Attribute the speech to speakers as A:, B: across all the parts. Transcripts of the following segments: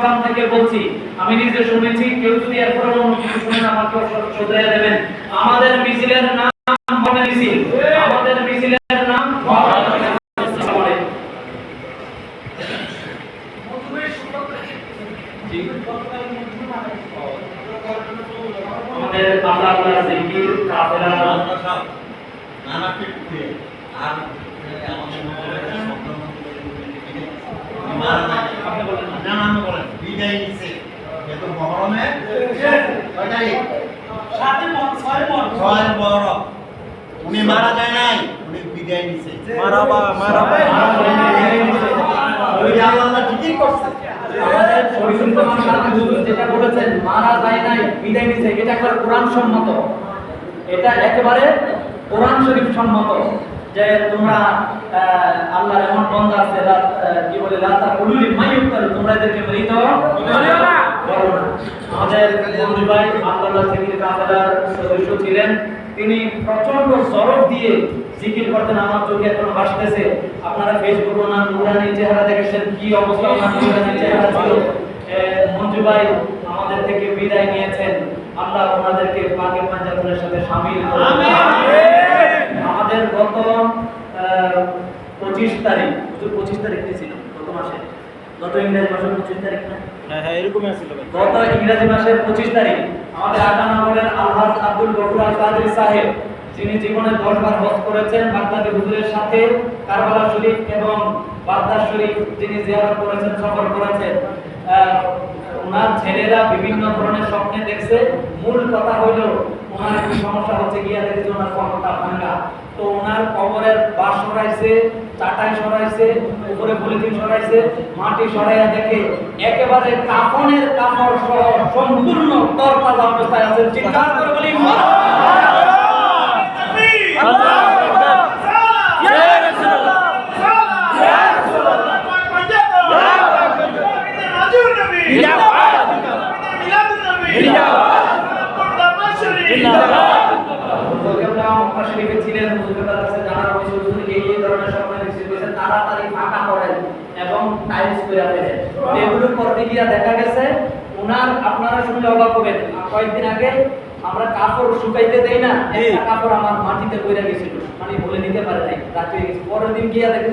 A: ওখান থেকে বলছি, আমি নিজে শুনেছি, কেউ যদি এরপরে অন্য কিছু শুনেন আমাকে শুধরে দেবেন। আমাদের মিছিলের নাম মনে মিছিল। আমাদের মিছিলের নাম। আমাদের
B: আর আমাদের মহলের শব্দ মারা নাই
A: আপনি বলেন না।
B: না আমি বলেন বিদায় মহরমে ছয় উনি মারা যায় নাই উনি বিদায় নিছে।
C: মারাবা মারাবা
B: ওই আল্লাহ ঠিকই করছে।
A: যেটা বলেছেন মারা যায় নাই বিদায় নিছে। এটা একবার কোরআন সম্মত। এটা একেবারে কোরআন শরীফ সম্মত। যে তোমরা আল্লাহর এমন বন্ধা আছে কি বলে রাতা কুলুলি মাইয়ুক করে তোমরা এদেরকে মৃত বলো না। আমাদের বন্ধু ভাই আল্লাহ থেকে কাফেলার সদস্য ছিলেন। তিনি প্রচণ্ড সরব দিয়ে জিকির করতেন আমার চোখে এখনও ভাসতেছে। আপনারা ফেসবুক ওনার নুরানি চেহারা দেখেছেন কি অবস্থা ওনার নুরানি চেহারা ছিল। মঞ্জু ভাই আমাদের থেকে বিদায় নিয়েছেন। আল্লাহ ওনাদেরকে পাকে পাঞ্জাবের সাথে শামিল করুন। আমাদের গত পঁচিশ তারিখ হুজুর পঁচিশ তারিখ ছিল গত মাসে। গত ইংরেজি মাসের পঁচিশ তারিখ না?
C: হ্যাঁ হ্যাঁ এরকমই ছিল
A: গত ইংরেজি মাসের পঁচিশ তারিখ আমাদের আটানগরের আলহাজ আব্দুল গফুর আল কাদের সাহেব যিনি জীবনে দশবার হজ করেছেন বাগদাদি হুজুরের সাথে কারবালা শরীফ এবং বাগদাদ শরীফ যিনি জিয়ারত করেছেন সফর করেছেন। ওনার ছেলেরা বিভিন্ন ধরনের স্বপ্নে দেখছে। মূল কথা হইল ওনার একটু সমস্যা হচ্ছে গিয়া দেখছে ওনার কবরটা ভাঙা। তো ওনার কবরের বাস সরাইছে চাটাই সরাইছে উপরে পলিথিন সরাইছে মাটি সরাইয়া দেখে একেবারে কাফনের কাপড় সহ সম্পূর্ণ তরতাজা অবস্থায় আছে চিৎকার করে বলি ছিলেন জানার এই ধরনের তাড়াতাড়ি ফাঁকা করেন এবং টাইলস করে ফেলেন। এগুলো করতে গিয়া দেখা গেছে ওনার আপনারা শুনলে অবাক হবেন কয়েকদিন আগে আমরা কাপড় শুকাইতে দেই না একটা কাপড় আমার মাটিতে পড়ে গেছিল মানে বলে নিতে পারে নাই রাতে হয়ে গেছে। পরের দিন গিয়া দেখি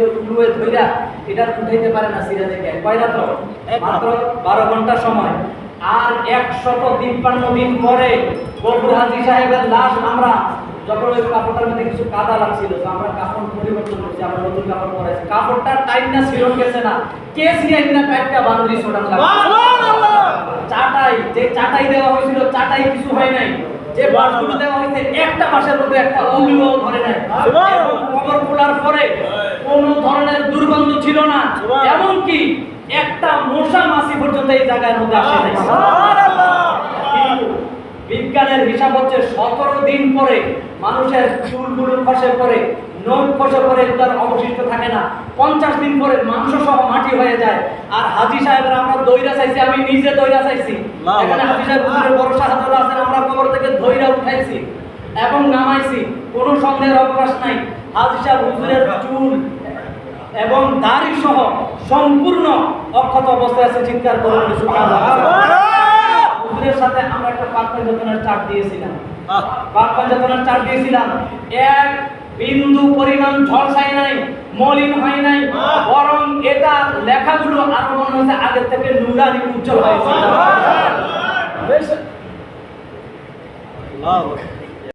A: ধইরা এটা উঠাইতে পারে না সিরা থেকে কয় রাত? মাত্র বারো ঘণ্টা সময়। আর একশত তিপ্পান্ন দিন পরে গফুর হাজি সাহেবের লাশ আমরা যখন ওই কাপড়টার মধ্যে কিছু কাদা লাগছিল তো আমরা কাপড় পরিবর্তন করছি আমরা নতুন কাপড় পরেছি কাপড়টা টাইট না। সিরন গেছে না কে সিরাইন না টাইটটা বান্ধি সোটান চাটাই যে চাটাই দেওয়া হয়েছিল চাটাই কিছু হয় নাই। যে বাসগুলো দেওয়া হয়েছে একটা মাসের মধ্যে একটা অঙ্গুলও ধরে নাই। কবর খোলার পরে কোনো ধরনের দুর্গন্ধ ছিল না। এমনকি একটা মশা মাছি পর্যন্ত এই জায়গার মধ্যে আসে বিজ্ঞানের হিসাব হচ্ছে সতেরো দিন পরে মানুষের চুলগুলো খসে পড়ে নখ খসে পড়ে তার অবশিষ্ট থাকে না। পঞ্চাশ দিন পরে মাংস সহ মাটি হয়ে যায়। আর হাজি সাহেবের আমরা দইরা চাইছি আমি নিজে দইরা চাইছি। এখানে হাজি সাহেব বড় সাহায্য আছেন আমরা কবর থেকে দইরা উঠাইছি এবং নামাইছি। কোনো সন্দেহের অবকাশ নাই। হাজি সাহেব হুজুরের চুল এবং দাড়ি সহ সম্পূর্ণ অক্ষত অবস্থায় আছে চিৎকার করে হুজুরের সাথে আমরা একটা পাক যতনার চাপ দিয়েছিলাম। পাক যতনার চাপ দিয়েছিলাম এক বিন্দু পরিমাণ ঝলসাই নাই মলিন হয় নাই বরং এটা লেখাগুলো আরও মনে হচ্ছে আগের থেকে নুরানি উজ্জ্বল হয়েছে।